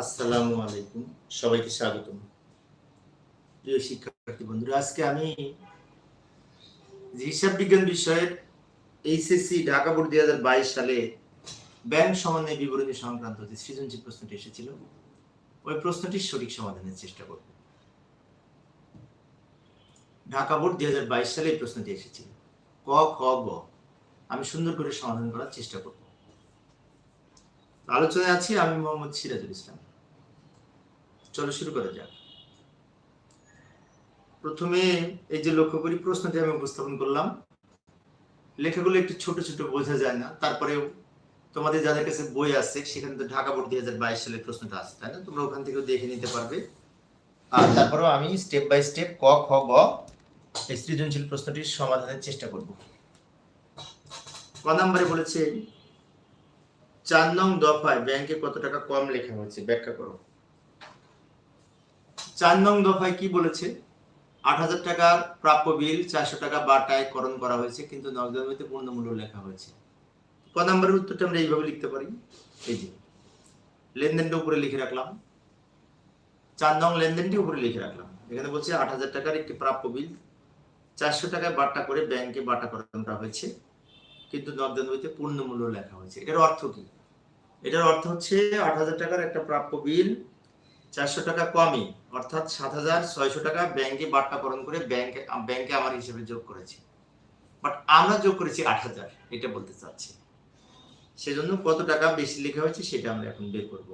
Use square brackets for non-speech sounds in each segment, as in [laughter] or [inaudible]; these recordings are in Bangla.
আসসালামু আলাইকুম। সবাইকে স্বাগতম। প্রিয় শিক্ষার্থী বন্ধুরা, আজকে আমি হিসাব বিজ্ঞান বিষয়ের এইচএসসি ঢাকা বোর্ড দুই হাজার বাইশ সালে ব্যাংক সমন্বয় বিবরণী সংক্রান্ত যে সৃজনশীল প্রশ্নটি এসেছিল, ওই প্রশ্নটির সঠিক সমাধানের চেষ্টা করব। ঢাকা বোর্ড দুই হাজার বাইশ সালে এই প্রশ্নটি এসেছিল। ক, খ, গ, আমি সুন্দর করে সমাধান করার চেষ্টা করব। আলোচনায় আছি আমি মোহাম্মদ সিরাজুল ইসলাম। চলো শুরু করা যাক। প্রথমে এই যে লক্ষ্য করি প্রশ্নটি আমি উপস্থাপন করলাম। লেখাগুলো একটু ছোট ছোট বোঝা যায় না। তারপরেও তোমাদের যাদের কাছে বই আছে, সেখানে তো ঢাকা বোর্ড দুই হাজার বাইশ সালের প্রশ্নটা আছে, তাই না? তোমরা ওখান থেকেও দেখে নিতে পারবে। আর তারপরেও আমি স্টেপ বাই স্টেপ ক, খ, গ এই সৃজনশীল প্রশ্নটির সমাধানের চেষ্টা করব। ক নম্বরে বলেছে, চার নং দফায় ব্যাংকে কত টাকা কম লেখা হয়েছে? ব্যাখ্যা করো। চার নং দফায় কি বলেছে? আট হাজার টাকার প্রাপ্য বিল, চারশো টাকা বাটায় করণ করা হয়েছে, কিন্তু নগদানবিতে পূর্ণমূল্য লেখা হয়েছে। ক নম্বরের উত্তরটা আমরা এইভাবে লিখতে পারি? এই যে, লেনদেনটা উপরে লিখে রাখলাম। চার নং লেনদেনটি উপরে লিখে রাখলাম। এখানে বলছে আট হাজার টাকার একটি প্রাপ্য বিল, চারশো টাকায় বাটা করে ব্যাংকে বাটা করণ করা হয়েছে, কিন্তু নগদান বইতে পূর্ণ মূল্য লেখা হয়েছে। এটার অর্থ কি? এটার অর্থ হচ্ছে আট হাজার টাকার একটা প্রাপ্য বিল চারশো টাকা কমই, অর্থাৎ সাত হাজার ছয়শো টাকা ব্যাংকে বাট্টাকরণ করে ব্যাংকে ব্যাংকে আমার হিসেবে যোগ করেছি। বাট আমরা যোগ করেছি আট হাজার, এটা বলতে চাচ্ছি। সেজন্য কত টাকা বেশি লেখা হয়েছে সেটা আমরা এখন বের করব।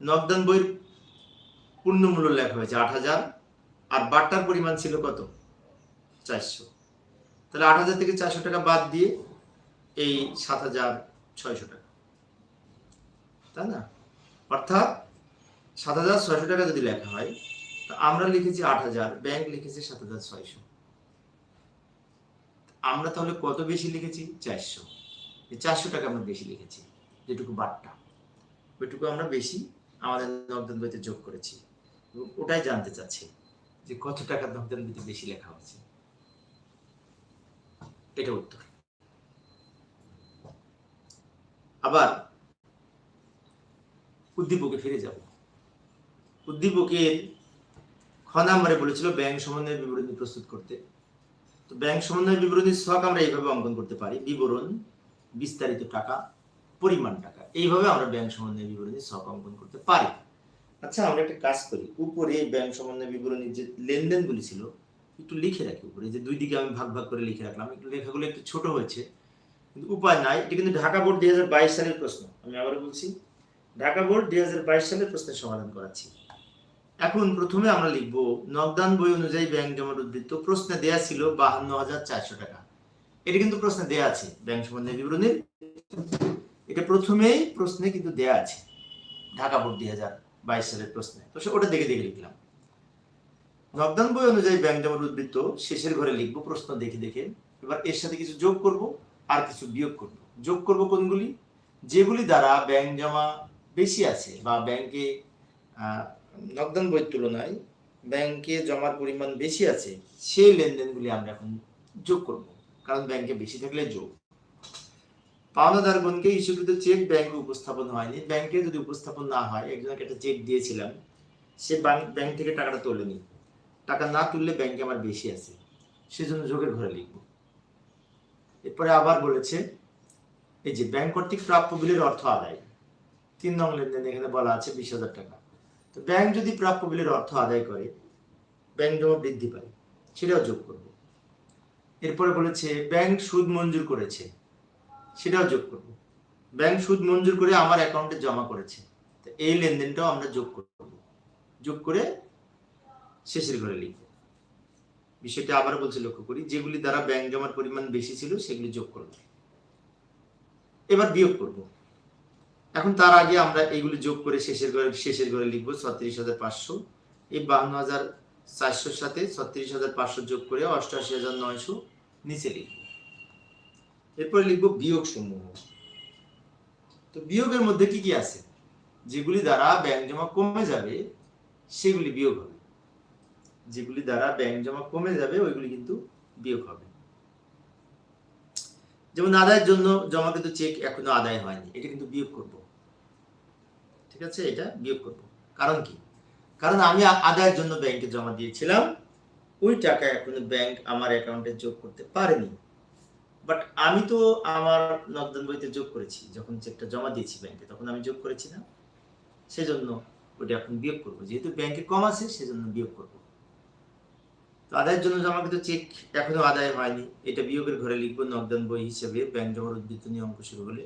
নগদান বইয়ের পূর্ণ মূল্য লেখা হয়েছে আট হাজার, আর বাট্টার পরিমাণ ছিল কত? চারশো। তাহলে আট হাজার থেকে চারশো টাকা বাদ দিয়ে এই সাত হাজার ছয়শো টাকা। তাই না? অর্থাৎ সাত হাজার ছয়শো টাকা যদি লেখা হয়, তো আমরা লিখেছি আট হাজার ব্যাংক লিখেছে সাত হাজার ছয়শো। আমরা তাহলে কত বেশি লিখেছি? চারশো। এই চারশো টাকা আমরা বেশি লিখেছি, যেটুকু বাট্টা ওইটুকু আমরা বেশি আমাদের নগদান বইতে যোগ করেছি। ওটাই জানতে চাচ্ছি যে কত টাকা নগদান বইতে বেশি লেখা হচ্ছে এটা উত্তর। আবার উদ্দীপকে ফিরে যাব। উদ্দীপকের খ নাম্বারে বলেছিল ব্যাংক সমন্বয় বিবরণী প্রস্তুত করতে। তো ব্যাংক সমন্বয় বিবরণীর শখ আমরা এইভাবে অঙ্কন করতে পারি। বিবরণ, বিস্তারিত টাকা, পরিমাণ টাকা। এইভাবে আমরা ব্যাংক সমন্বয় বিবরণীর শখ অঙ্কন করতে পারি। আচ্ছা আমরা একটা কাজ করি। উপরে ব্যাংক সমন্বয় বিবরণীর যে লেনদেনগুলি ছিল, একটু লিখে রাখি উপরে। যে দুই দিকে আমি ভাগ ভাগ করে লিখে রাখলাম। একটু লেখাগুলো একটু ছোট হয়েছে। কিন্তু উপায় নাই। এটা কিন্তু ঢাকা বোর্ড দুই হাজার বাইশ সালের প্রশ্ন। আমি আবার বলছি, ঢাকা বোর্ড দুই হাজার বাইশ সালের প্রশ্নের সমাধান করাচ্ছি। এখন প্রথমে আমরা লিখব, নগদান বই অনুযায়ী ব্যাংক জমার উদ্বৃত্ত প্রশ্নে দেয়া ছিল বাহান্ন হাজার চারশো টাকা। এটা কিন্তু প্রশ্নে দেয়া আছে, ব্যাংক সম্বন্ধে বিবরণীর এটা প্রথমেই প্রশ্নে কিন্তু দেয়া আছে, ঢাকা বোর্ড দুই হাজার বাইশ সালের প্রশ্নে। তো ওটা দেখে দেখে লিখলাম। নগদান বই অনুযায়ী ব্যাংক জমার উদ্বৃত্ত শেষের ঘরে লিখব প্রশ্ন দেখে দেখে। এবার এর সাথে কিছু যোগ করব, আর কিছু বিয়োগ করব। যোগ করব কোনগুলি? যেগুলি দ্বারা ব্যাংক জমা বেশি আছে বা ব্যাংকে নগদান বইয়ের তুলনায় ব্যাংকে জমার পরিমাণ বেশি আছে, সেই লেনদেনগুলি আমরা এখন যোগ করব। কারণ ব্যাংকে বেশি থাকলে যোগ। পাওনাদারগণকে ইস্যুকৃত চেক ব্যাংকে উপস্থাপন হয়নি। ব্যাংকে যদি উপস্থাপন না হয়, একজনকে একটা চেক দিয়েছিলাম, সে ব্যাংক থেকে টাকাটা তোলেনি। টাকা না তুললে ব্যাংকে আমার বেশি আছে। সেজন্য যোগের ঘরে লিখব। এরপরে আবার বলেছে, এই যে ব্যাংক কর্তৃক প্রাপ্য বিলের অর্থ আদায়, তিন নং লেনদেন এখানে বলা আছে বিশ হাজার টাকা। তো ব্যাংক যদি প্রাপ্য বিলের অর্থ আদায় করে, ব্যাংক জমা বৃদ্ধি পায়, সেটাও যোগ করব। এরপরে বলেছে, ব্যাংক সুদ মঞ্জুর করেছে, সেটাও যোগ করব। ব্যাংক সুদ মঞ্জুর করে আমার অ্যাকাউন্টে জমা করেছে, তো এই লেনদেনটাও আমরা যোগ করব। যোগ করে শেষের ঘরে লিখব। বিষয়টা আবার বলছে, লক্ষ্য করি, যেগুলি দ্বারা ব্যাংক জমার পরিমাণ বেশি ছিল, সেগুলি যোগ করব। এবার বিয়োগ করব। এখন তার আগে আমরা এইগুলি যোগ করে শেষের ঘরে শেষের ঘরে লিখব ছত্রিশ হাজার পাঁচশো। এই বাহান্ন হাজার চারশোর সাথে ছত্রিশ হাজার পাঁচশো যোগ করে অষ্টআশি হাজার নয়শো নিচে লিখব। এরপরে লিখব বিয়োগ সমূহ তো বিয়োগের মধ্যে কি কি আছে? যেগুলি দ্বারা ব্যাংক জমা কমে যাবে, সেগুলি বিয়োগ হবে। যেগুলি দ্বারা ব্যাংক জমা কমে যাবে, ওইগুলি কিন্তু বিয়োগ হবে। যেমন আদায়ের জন্য জমা কিন্তু চেক এখনও আদায় হয়নি, এটা কিন্তু বিয়োগ করব। ঠিক আছে? এটা বিয়োগ করব। কারণ কি? কারণ আমি আদায়ের জন্য ব্যাংকে জমা দিয়েছিলাম, ওই টাকা এখনও ব্যাংক আমার অ্যাকাউন্টে যোগ করতে পারেনি। বাট আমি তো আমার নগদান বইতে যোগ করেছি, যখন চেকটা জমা দিয়েছি ব্যাংকে, তখন আমি যোগ করেছি না। সেজন্য ওটা এখন বিয়োগ করব। যেহেতু ব্যাংকে কম আছে, সেজন্য বিয়োগ করব। তো আদায়ের জন্য কিন্তু চেক এখনও আদায় হয়নি। এটা বিয়োগের ঘরে লিখব, নগদান বই হিসেবে ব্যাংক জমার উদ্বৃত্ত নিয়ে অঙ্ক শুরু হলে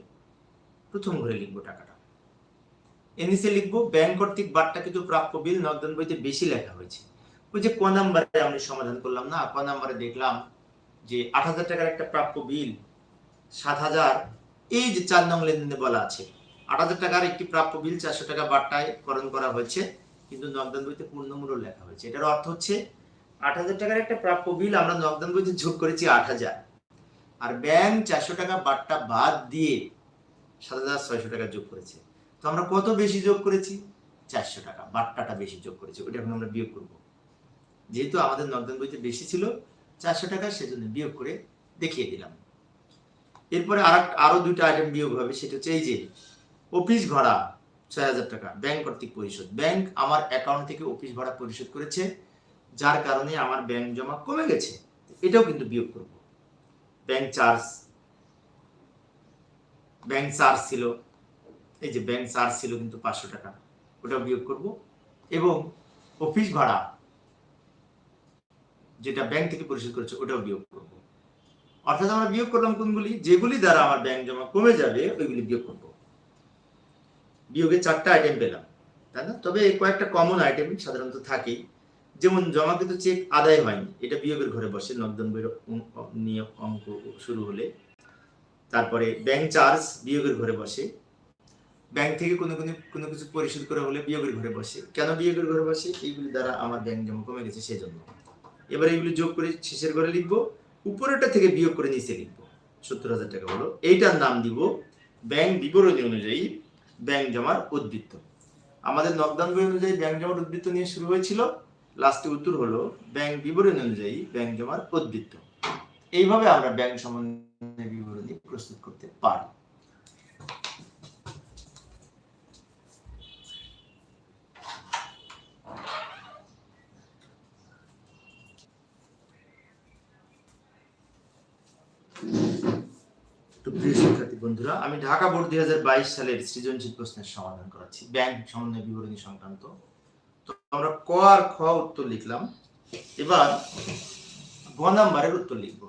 প্রথম ঘরে লিখব টাকাটা। এর নিচে লিখব ব্যাংক কর্তৃক বার্তা কিন্তু প্রাপ্য বিল নগদান বইতে বেশি লেখা হয়েছে। ওই যে ক নাম্বারে আমি সমাধান করলাম না, ক নাম্বারে দেখলাম যে আট হাজার টাকার একটা প্রাপ্য বিল, সাত হাজার, এই যে চার নং লেনদেনে বলা আছে। আট হাজার টাকার একটি প্রাপ্য বিল চারশো টাকা বার্তায় করণ করা হয়েছে, কিন্তু নগদান বইতে পূর্ণমূল্য লেখা হয়েছে। এটার অর্থ হচ্ছে আট হাজার টাকার একটা প্রাপ্য বিল আমরা নগদান বইতে যোগ করেছি আট হাজার। আর ব্যাংক চারশো টাকা বার্তা বাদ দিয়ে সাত হাজার ছয়শো টাকা যোগ করেছে। তো আমরা কত বেশি যোগ করেছি? চারশো টাকা, বাট্টাটা বেশি যোগ করেছি ওটা এখন আমরা বিয়োগ করব। যেহেতু আমাদের নগদান বইতে বেশি ছিল, চারশো টাকা সেজন্য বিয়োগ করে দেখিয়ে দিলাম। এরপরে আর আরও দুইটা আইটেম বিয়োগ হবে, সেটা হচ্ছে এই যে অফিস ভাড়া ছয় হাজার টাকা, ব্যাংক কর্তৃক পরিশোধ। ব্যাংক আমার অ্যাকাউন্ট থেকে অফিস ভাড়া পরিশোধ করেছে। যার কারণে আমার ব্যাংক জমা কমে গেছে। এটাও কিন্তু বিয়োগ করব। ব্যাংক চার্জ ব্যাংক চার্জ ছিল। এই যে ব্যাংক চার্জ ছিল কিন্তু পাঁচশো টাকা। ওটাও বিয়োগ করব। এবং অফিস ভাড়া, যেটা ব্যাংক থেকে পরিশোধ করেছে, ওটাও বিয়োগ করব। অর্থাৎ আমরা বিয়োগ করলাম কোনগুলি? যেগুলি দ্বারা আমার ব্যাংক জমা কমে যাবে, ওইগুলি বিয়োগ করব। বিয়োগে চারটা আইটেম পেলাম, তাই না? তবে কয়েকটা কমন আইটেম সাধারণত থাকেই। যেমন জমাকৃত চেক আদায় হয়নি, এটা বিয়োগের ঘরে বসে নগদান বইয়ের অং- অ- নিয়ে অঙ্ক শুরু হলে। তারপরে ব্যাংক চার্জ বিয়োগের ঘরে বসে। ব্যাংক থেকে কোনো কোনো কোনো কিছু পরিশোধ করা হলে বিয়োগের ঘরে বসে। কেন বিয়োগের ঘরে বসে? এইগুলি দ্বারা আমার ব্যাংক জমা কমে গেছে সেজন্য। এবার এগুলি যোগ করে শেষের ঘরে লিখব, উপরেরটা থেকে বিয়োগ করে নিচে লিখব। সত্তর হাজার টাকা হলো। এইটার নাম দিব ব্যাংক বিবরণী অনুযায়ী ব্যাংক জমার উদ্বৃত্ত। আমাদের নগদান বই অনুযায়ী ব্যাংক জমার উদ্বৃত্ত নিয়ে শুরু হয়েছিল। লাস্টে উত্তর হলো ব্যাংক বিবরণী অনুযায়ী ব্যাংক জমার উদ্বৃত্ত এইভাবে আমরা ব্যাংক সম্বন্ধে বিবরণী প্রস্তুত করতে পারি। বন্ধুরা, আমি ঢাকা বোর্ড দুই হাজার বাইশ সালের সৃজনশীল প্রশ্নের সমাধান করাচ্ছি। ব্যাংক সম্বন্ধে বিবরণী সংক্রান্ত আমরা ক আর খ উত্তর লিখলাম। এবার গ নাম্বারের উত্তর লিখব।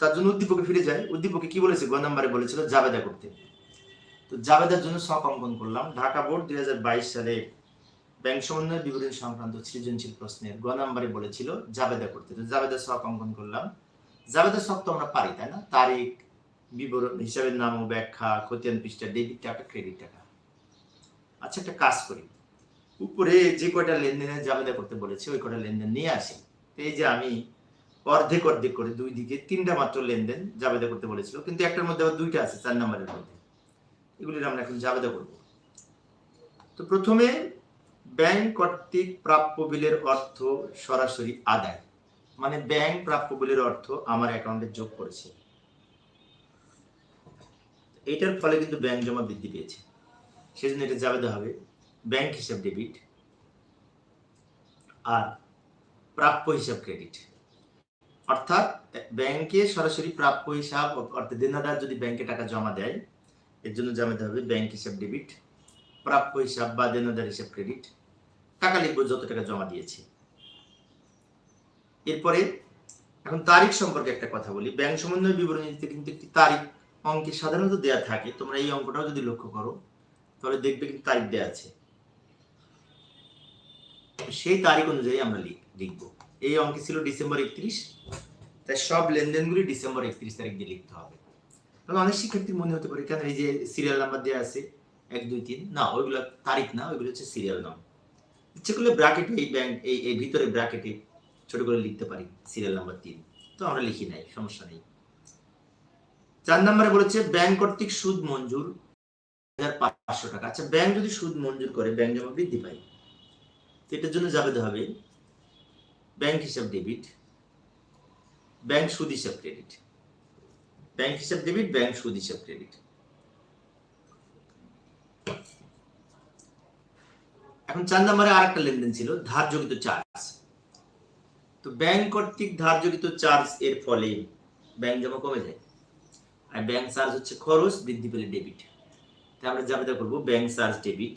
তার জন্য উদ্দীপকে ফিরে যায় উদ্দীপকে কি বলেছে? গ নাম্বারে বলেছিল জাবেদা করতে। তো জাবেদার জন্য শখ অঙ্কন করলাম। ঢাকা বোর্ড দুই হাজার বাইশ সালে ব্যাংক সমন্বয় বিবরণী সংক্রান্ত সৃজনশীল প্রশ্নের গ নাম্বারে বলেছিল জাবেদা করতে। তো জাবেদা শখ অঙ্কন করলাম। জাবেদা শখ তো আমরা পারি, তাই না? তারিখ, বিবরণ হিসাবের নাম ব্যাখ্যা, খতিয়ান পৃষ্ঠা, ডেবিট টাকা, ক্রেডিট টাকা। আচ্ছা একটা কাজ করি। উপরে যে কয়টা লেনদেনে জাবেদা করতে বলেছে, ওই কয়টা লেনদেন নিয়ে আসি। এই যে আমি অর্ধেক অর্ধেক করে দুই দিকে তিনটা মাত্র লেনদেন জাবেদা করতে বলেছিল, কিন্তু একটার মধ্যে আবার দুইটা আছে, চার নম্বরের মধ্যে। এগুলির আমরা এখন জাবেদা করব। তো প্রথমে ব্যাংক কর্তৃক প্রাপ্য বিলের অর্থ সরাসরি আদায়। মানে ব্যাংক প্রাপ্য বিলের অর্থ আমার অ্যাকাউন্টে যোগ করেছে। এটার ফলে কিন্তু ব্যাংক জমা বৃদ্ধি পেয়েছে। সেজন্য এটা জাবেদা হবে। ব্যাংক হিসাব ডেবিট আর প্রাপ্য হিসাব ক্রেডিট অর্থাৎ, ব্যাংকে সরাসরি প্রাপ্য হিসাব অর্থাৎ দেনাদার যদি ব্যাংকে টাকা জমা দেয়, এর জন্য জামাতে হবে ব্যাংক হিসাব ডেবিট প্রাপ্য হিসাব বা দেনাদার হিসাব ক্রেডিট টাকা লিখব যত টাকা জমা দিয়েছে। এরপরে, এখন তারিখ সম্পর্কে একটা কথা বলি। ব্যাংক সমন্বয় বিবরণীতে কিন্তু একটি তারিখ অঙ্কে সাধারণত দেয়া থাকে। তোমরা এই অঙ্কটাও যদি লক্ষ্য করো, তাহলে দেখবে কিন্তু তারিখ দেয়া আছে। সেই তারিখ অনুযায়ী আমরা লিখ লিখব। এই অঙ্কে ছিল ডিসেম্বর একত্রিশ, তাই সব লেনদেনগুলি ডিসেম্বর একত্রিশ তারিখ দিয়ে লিখতে হবে। তাহলে অনেক শিক্ষার্থীর মনে হতে পারে, কেন এই যে সিরিয়াল নাম্বার দেওয়া আছে, এক, দুই, তিন, না, ওইগুলো তারিখ না, ওইগুলো হচ্ছে সিরিয়াল নাম ইচ্ছে করলে ব্র্যাকেটে এই ব্যাংক এই এই ভিতরে ব্র্যাকেটে ছোট করে লিখতে পারি সিরিয়াল নাম্বার তিন। তো আমরা লিখি নাই, সমস্যা নেই। চার নম্বরে বলেছে ব্যাংক কর্তৃক সুদ মঞ্জুর হাজার পাঁচশো টাকা। আচ্ছা ব্যাংক যদি সুদ মঞ্জুর করে ব্যাংক জমা বৃদ্ধি পায় তো এটার জন্য যাবে হবে ব্যাংক হিসাব ডেবিট ব্যাংক সুদ হিসাব ক্রেডিট ব্যাংক হিসাব ডেবিট ব্যাংক সুদ হিসাব ক্রেডিট এখন চার নম্বরে আর একটা লেনদেন ছিল ধার্যকৃত চার্জ তো ব্যাংক কর্তৃক ধার্যকৃত চার্জ এর ফলে ব্যাংক জমা কমে যায়। আর ব্যাংক চার্জ হচ্ছে খরচ, বৃদ্ধি পেলে ডেবিট তাই আমরা জাবেদা করব ব্যাংক চার্জ ডেবিট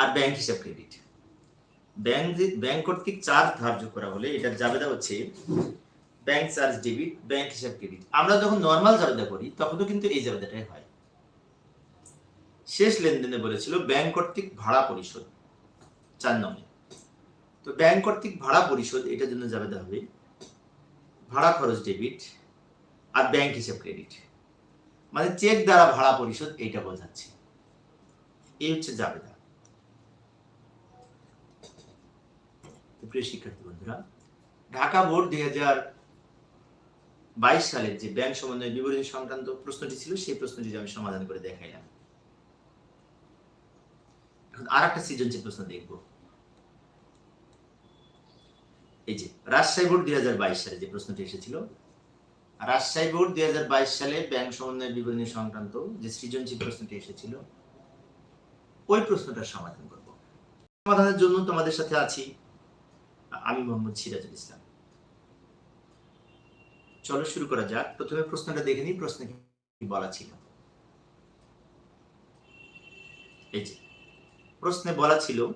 আর ব্যাংক হিসাব ক্রেডিট ব্যাংক ব্যাংক কর্তৃক চার্জ ধার্য করা হলে এটার জাবেদা হচ্ছে ব্যাংক চার্জ ডেবিট ব্যাংক হিসাব ক্রেডিট আমরা যখন নর্মাল জাবেদা করি, তখনও কিন্তু এই জাবেদাটাই হয়। শেষ লেনদেনে বলেছিল ব্যাংক কর্তৃক ভাড়া পরিশোধ, চার নম্বর তো ব্যাংক কর্তৃক ভাড়া পরিশোধ, এটার জন্য জাবেদা হবে ভাড়া খরচ ডেবিট আর ব্যাংক হিসাব ক্রেডিট মানে চেক দ্বারা ভাড়া পরিশোধ, এইটা বোঝাচ্ছে। এই হচ্ছে জাবেদা। প্রিয় শিক্ষার্থী বন্ধুরা, ঢাকা বোর্ড দুই হাজার বাইশ সালের যে ব্যাংক সমন্বয় বিবরণী সংক্রান্ত প্রশ্নটি ছিল, সেই প্রশ্নটি আমি সমাধান করে দেখাইলাম। আর একটা সৃজনশীল প্রশ্ন দেখব। এই যে, রাজশাহী বোর্ড দুই হাজার বাইশ সালে যে প্রশ্নটি এসেছিল, রাজশাহী বোর্ড দুই হাজার বাইশ সালে ব্যাংক সমন্বয় বিবরণী সংক্রান্ত যে সৃজনশীল প্রশ্নটি এসেছিল, ওই প্রশ্নটার সমাধান করব। সমাধানের জন্য তোমাদের সাথে আছি আমি মোহাম্মদ সিরাজুল ইসলাম। চলো শুরু করা যাক। প্রথমে প্রশ্নটা দেখে নিই, প্রশ্নে কি বলা ছিল। এই যে, প্রশ্নে বলা ছিল,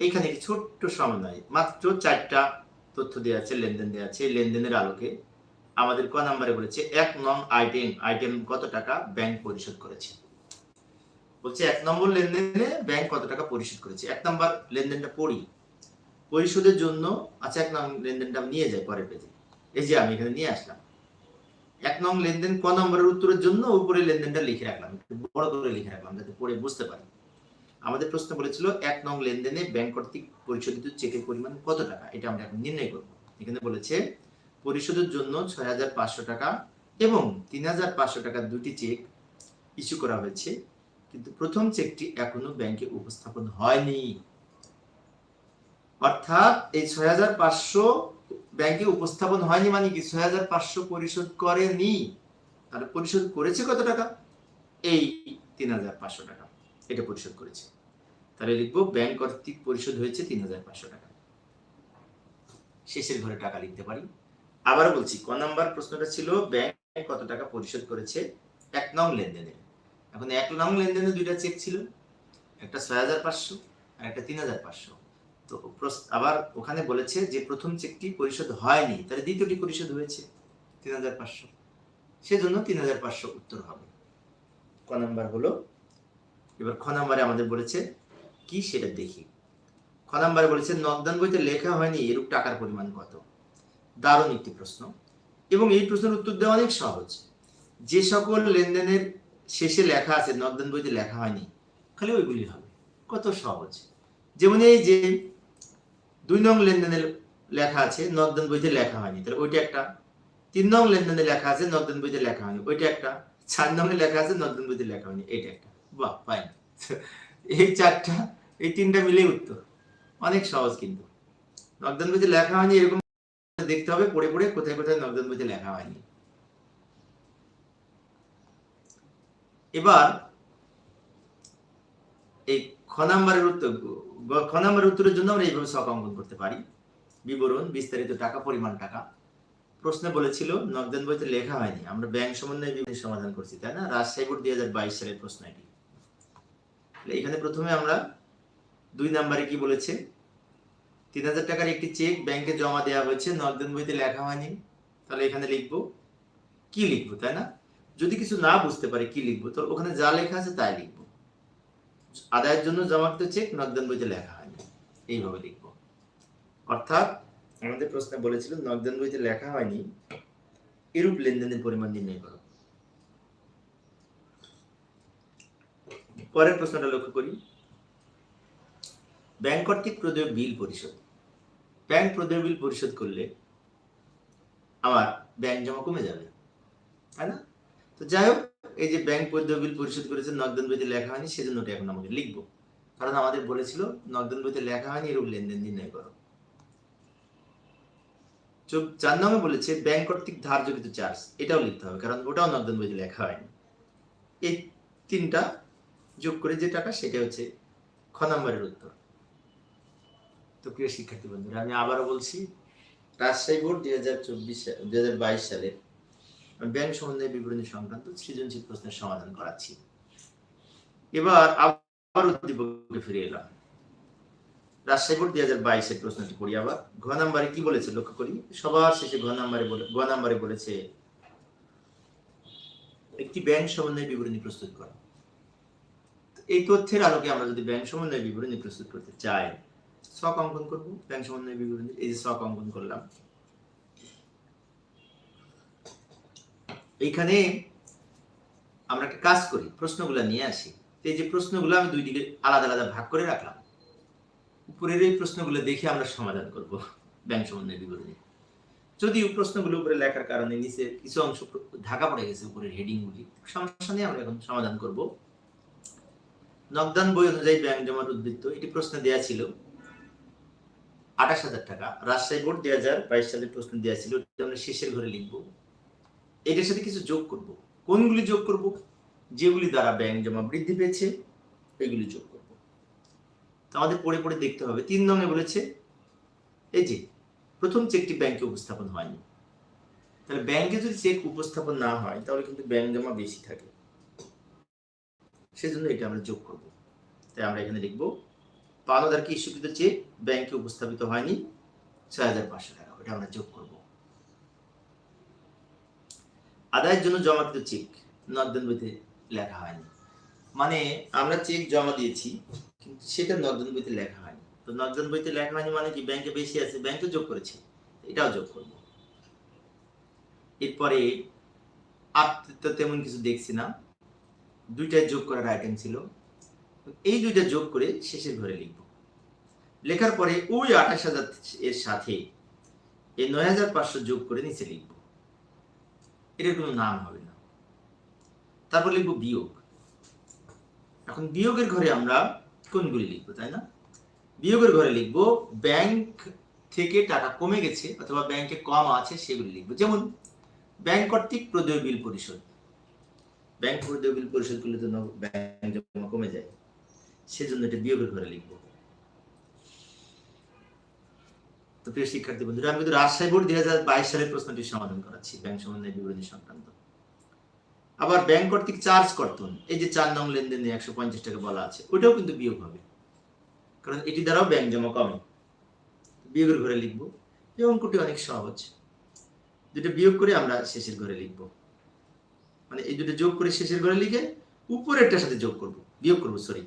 এখানে একটি ছোট্ট সমন্বয়, মাত্র চারটা তথ্য দেওয়া আছে, লেনদেন দেওয়া আছে, লেনদেনের আলোকে। আমাদের ক নাম্বারে বলেছে, এক নং আইটেম আইটেম কত টাকা ব্যাংক পরিশোধ করেছে? বলছে, এক নম্বর লেনদেনে ব্যাংক কত টাকা পরিশোধ করেছে? এক নম্বর লেনদেনটা পড়ি। পরিশোধের জন্য আচ্ছা এক নং লেনদেনটা নিয়ে যাই পরের পেজে এই যে আমি এখানে নিয়ে আসলাম। এক নং লেনদেন ক নম্বরের উত্তরের জন্য উপরে লেনদেনটা লিখে রাখলাম। একটু বড় করে লিখে রাখলাম যাতে পড়ে বুঝতে পারি। আমাদের প্রশ্ন বলেছিল, এক নং লেনদেনে ব্যাংক কর্তৃক পরিশোধিত চেকের পরিমাণ কত টাকা? এটা আমরা এখন নির্ণয় করব। এখানে বলেছে, পরিশোধের জন্য ছয় হাজার পাঁচশো টাকা এবং তিন হাজার পাঁচশো টাকার দুটি চেক ইস্যু করা হয়েছে। কিন্তু প্রথম চেকটি এখনও ব্যাংকে উপস্থাপন হয়নি। অর্থাৎ এই ছয় হাজার পাঁচশো ব্যাংকে উপস্থাপন হয়নি মানে কি? ছয় হাজার পাঁচশো পরিশোধ করেনি। তাহলে পরিশোধ করেছে কত টাকা? এই তিন হাজার পাঁচশো টাকা। এটা পরিশোধ করেছে। তাহলে লিখব ব্যাংক কর্তৃক পরিশোধ হয়েছে তিন হাজার পাঁচশো টাকা। শেষের ঘরে টাকা লিখতে পারি। আবারও বলছি, ক নাম্বার প্রশ্নটা ছিল, ব্যাংক কত টাকা পরিশোধ করেছে? এক নং লেনদেনে। এখন এক নং লেনদেনে দুইটা চেক ছিল। একটা ছয় হাজার পাঁচশো আর একটা তিন হাজার পাঁচশো। তো আবার ওখানে বলেছে যে প্রথম চেকটি পরিশোধ হয়নি, তাহলে দ্বিতীয়টি পরিশোধ হয়েছে তিন হাজার পাঁচশো। সেজন্য তিন হাজার পাঁচশো উত্তর হবে। ক নাম্বার হলো, এবার খ নাম্বারে আমাদের বলেছে, কি সেটা দেখি। খ নাম্বারে বলেছে নগদান বইতে লেখা হয়নি এরূপ টাকার পরিমাণ কত। দারুণ একটি প্রশ্ন। এবং এই প্রশ্নের উত্তর দেওয়া অনেক সহজ। যে সকল লেনদেনের শেষে লেখা আছে নগদান বইতে লেখা হয়নি, খালি ওইগুলি হবে। কত সহজ। যেমন এই যে দুই নং লেনদেনের লেখা আছে নগদান বইতে লেখা হয়নি। তাহলে ওইটা একটা। তিন নং লেনদেনে লেখা আছে নগদান বইতে লেখা হয়নি। ওইটা একটা। চার নংয়ে লেখা আছে নগদান বইতে লেখা হয়নি। এইটা একটা। বাহ ফাইন [laughs] এই চারটা, এই তিনটা মিলেই উত্তর। অনেক সহজ কিন্তু। নগদান বইতে লেখা হয়নি এরকম দেখতে হবে, পড়ে পড়ে কোথায় কোথায় নগদান বইতে লেখা হয়নি। এবার এই খ নাম্বারের উত্তর খ নাম্বারের উত্তরের জন্য আমরা এইভাবে ছক অঙ্কন করতে পারি। বিবরণ, বিস্তারিত টাকা, পরিমাণ টাকা। প্রশ্নে বলেছিল নগদান বইতে লেখা হয়নি। আমরা ব্যাংক সমন্বয় বিভিন্ন সমাধান করছি, তাই না? রাজশাহী বোর্ড দুই হাজার বাইশ সালের প্রশ্ন এটি। এখানে প্রথমে আমরা দুই নাম্বারে কি বলেছে? তিন হাজার টাকার একটি চেক ব্যাংকে জমা দেওয়া হয়েছে নগদান বইতে লেখা হয়নি। তাহলে এখানে লিখব, কি লিখব, তাই না? যদি কিছু না বুঝতে পারি, কি লিখব? তো ওখানে যা লেখা আছে তাই লিখব। আদায়ের জন্য জমাকৃত চেক নগদান বইতে লেখা হয়নি। এইভাবে লিখব। অর্থাৎ আমাদের প্রশ্নে বলেছিল নগদান বইতে লেখা হয়নি, এরূপ লেনদেনের পরিমাণ নির্ণয় করো। পরের প্রশ্নটা লক্ষ্য করি। ব্যাংক কর্তৃক প্রদেয় বিল পরিশোধ। ব্যাংক প্রদেয় বিল পরিশোধ করলে আমার ব্যাংক জমা কমে যাবে। তাই না? তো যাই হোক এই যে ব্যাংক প্রদেয় বিল পরিশোধ করেছে, নগদান বইতে লেখা হয়নি, সেজন্য ওটা এখন আমাকে লিখব। কারণ আমাদের বলেছিল, নগদান বইতে লেখা হয়নি, এরূপ লেনদেন নির্ণয় করো। চার নম্বরে বলেছে ব্যাংক কর্তৃক ধার্যকৃত চার্জ এটাও লিখতে হবে, কারণ ওটাও নগদান বইতে লেখা হয়নি। এই তিনটা যোগ করে যে টাকা সেটা হচ্ছে খ নম্বরের উত্তর। তো প্রিয় শিক্ষার্থী বন্ধুরা, আমি আবারও বলছি, রাজশাহী বোর্ড দুই হাজার চব্বিশ, দুই হাজার বাইশ সালে বিবরণী সংক্রান্ত সৃজনশীল প্রশ্নের সমাধান করাচ্ছি। এবার আবার উদ্দীপকে ফিরে এলাম। রাজশাহী বোর্ড দুই হাজার বাইশের প্রশ্নটি আবার। ঘ নাম্বারে কি বলেছে লক্ষ্য করি? সবার শেষে ঘ নাম্বারে ঘ নাম্বারে বলেছে, একটি ব্যাংক সমন্বয় বিবরণী প্রস্তুত করা। এই তথ্যের আলোকে আমরা যদি ব্যাংক সমন্বয় বিবরণী প্রস্তুত করতে চাই, শখ অঙ্কন করব। ব্যাংক সমন্বয় বিবরণী এই যে শখ অঙ্কন করলাম এইখানে আমরা একটা কাজ করি, প্রশ্নগুলো নিয়ে আসি। এই যে প্রশ্নগুলো আমি দুই দিকে আলাদা আলাদা ভাগ করে রাখলাম। উপরের এই প্রশ্নগুলো দেখে আমরা সমাধান করব ব্যাংক সমন্বয় বিবরণী। যদিও প্রশ্নগুলো উপরে লেখার কারণে নিচে কিছু অংশ ঢাকা পড়ে গেছে উপরের হেডিংগুলি। সমস্যা নিয়ে আমরা এখন সমাধান করব। নগদান বই অনুযায়ী ব্যাংক জমার উদ্বৃত্ত, এটি প্রশ্ন দেয়া ছিল। আঠাশ হাজার টাকা। রাজশাহী বোর্ড দুই হাজার বাইশ সালের প্রশ্ন দেওয়া ছিল আমরা শেষের ঘরে লিখব। এটার সাথে কিছু যোগ করব। কোনগুলি যোগ করব? যেগুলি দ্বারা ব্যাংক জমা বৃদ্ধি পেয়েছে, এগুলি যোগ করব। আমাদের পড়ে পড়ে দেখতে হবে। তিন নঙে বলেছে, এই যে, প্রথম চেকটি ব্যাংকে উপস্থাপন হয়নি। তাহলে ব্যাংকে যদি চেক উপস্থাপন না হয়, তাহলে কিন্তু ব্যাংক জমা বেশি থাকে। সেজন্য এটা আমরা যোগ করব। তাই আমরা এখানে লিখব, পাওনাদারকে ইস্যুকৃত চেক ব্যাংকে উপস্থাপিত হয়নি, ছয় হাজার পাঁচশো টাকা। ওটা আমরা যোগ করব। আদায়ের জন্য জমাকৃত চেক নগদান বইতে লেখা হয়নি। মানে আমরা চেক জমা দিয়েছি, কিন্তু সেটা নগদান বইতে লেখা হয়নি। তো নর্দন বইতে লেখা হয়নি মানে কি ব্যাংকে বেশি আছে? ব্যাংকে যোগ করেছে। এটাও যোগ করব। এরপরে আর তো তেমন কিছু দেখছি না। দুইটাই যোগ করার আইটেম ছিল। এই দুইটা যোগ করে শেষের ঘরে লিখব। লেখার পরে ওই আঠাশ হাজার এর সাথে এই নয় হাজার পাঁচশো যোগ করে নিচে লিখব। এটার কোনো নাম হবে না। তারপর লিখব বিয়োগ। এখন বিয়োগের ঘরে আমরা কোনগুলি লিখব, তাই না? বিয়োগের ঘরে লিখব ব্যাংক থেকে টাকা কমে গেছে অথবা ব্যাংকে কম আছে সেগুলি লিখব। যেমন, ব্যাংক কর্তৃক প্রদেয় বিল পরিশোধ। ব্যাংক প্রদেয় বিল পরিশোধ করলে তো ব্যাংক জমা কমে যায়। সেজন্য এটা বিয়োগের ঘরে লিখব। তো প্রিয় শিক্ষার্থী বন্ধুরা, আমি কিন্তু রাজশাহী বোর্ড দুই হাজার বাইশ সালের প্রশ্নটি সমাধান করাচ্ছি, ব্যাংক সমন্বয় বিবরণী সংক্রান্ত। আবার ব্যাংক কর্তৃক চার্জ কর্তন, এই যে চার নং লেনদেনে একশো পঞ্চাশ টাকা বলা আছে ওটাও কিন্তু বিয়োগ হবে। কারণ এটি দ্বারাও ব্যাংক জমা কমে। বিয়োগের ঘরে লিখব, এই অঙ্কটি অনেক সহজ। দুটো বিয়োগ করে আমরা শেষের ঘরে লিখব। মানে এই দুটো যোগ করে শেষের ঘরে লিখে উপরেরটার সাথে যোগ করব, বিয়োগ করব সরি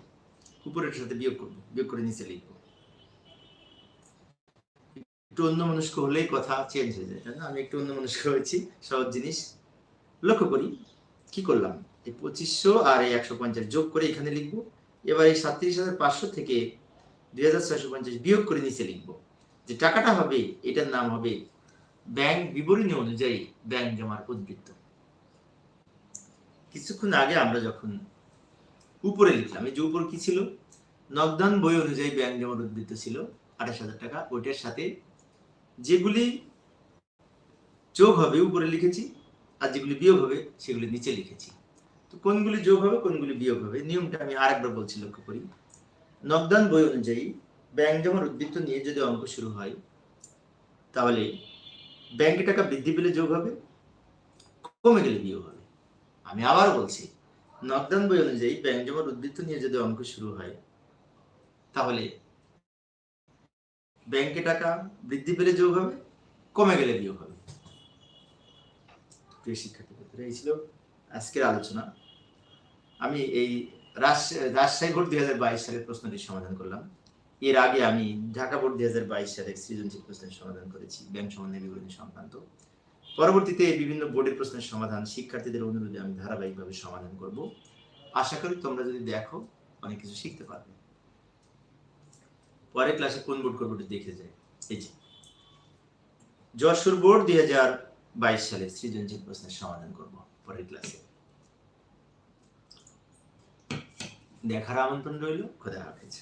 উপরেরটার সাথে বিয়োগ করব, বিয়োগ করে নিচে লিখব। একটু অন্য মনস্ক হলেই কথা চেঞ্জ হয়ে যায় না আমি একটু অন্য মনস্ক হয়েছি, সহজ জিনিস। লক্ষ্য করি, কি করলাম? এই পঁচিশশো আর এই একশো পঞ্চাশ যোগ করে এখানে লিখব। এবার এই সাতত্রিশ হাজার পাঁচশো থেকে দুই হাজার ছয়শো পঞ্চাশ বিয়োগ করে নিচে লিখব। যে টাকাটা হবে, এটার নাম হবে ব্যাংক বিবরণী অনুযায়ী ব্যাংক জমার উদ্বৃত্ত। কিছুক্ষণ আগে আমরা যখন উপরে লিখলাম, এই যে উপর কি ছিল? নগদান বই অনুযায়ী ব্যাংক জমার উদ্বৃত্ত ছিল, আঠাশ হাজার টাকা, ওইটার সাথে যেগুলি যোগ হবে, উপরে লিখেছি, আর যেগুলি বিয়োগ হবে, সেগুলি নিচে লিখেছি। তো কোনগুলি যোগ হবে, কোনগুলি বিয়োগ হবে, নিয়মটা আমি আরেকবার বলছি, লক্ষ্য করি। নগদান বই অনুযায়ী ব্যাংক জমার উদ্বৃত্ত নিয়ে যদি অঙ্ক শুরু হয়, তাহলে ব্যাংকে টাকা বৃদ্ধি পেলে যোগ হবে, কমে গেলে বিয়োগ হবে। আমি আবার বলছি নকদান বই অনুযায়ী ব্যাংক জমার উদ্বৃত্ত নিয়ে যদি অঙ্ক শুরু হয়, তাহলে ব্যাংকে টাকা বৃদ্ধি পেলে যোগ হবে, কমে গেলে বিয়োগ হবে। প্রিয় এই ছিল আজকের আলোচনা। আমি এই রাজশাহী বোর্ড দুই হাজার বাইশ সালের প্রশ্নটির সমাধান করলাম। এর আগে আমি ঢাকা বোর্ড দুই হাজার বাইশ সালের সৃজনশীল প্রশ্নের সমাধান করেছি, ব্যাংক সমন্বয় বিবরণী সংক্রান্ত। পরবর্তীতে বিভিন্ন বোর্ডের প্রশ্নের সমাধান শিক্ষার্থীদের অনুরোধে আমি ধারাবাহিকভাবে সমাধান করব। আশা করি তোমরা যদি দেখো, অনেক কিছু শিখতে পারবে। পরের ক্লাসে কোন বোর্ড করব দেখে যায় এই যে, যশোর বোর্ড দুই হাজার বাইশ সালে সৃজনশীল প্রশ্নের সমাধান করব পরের ক্লাসে দেখার আমন্ত্রণ রইল, খোদা হাফেজ।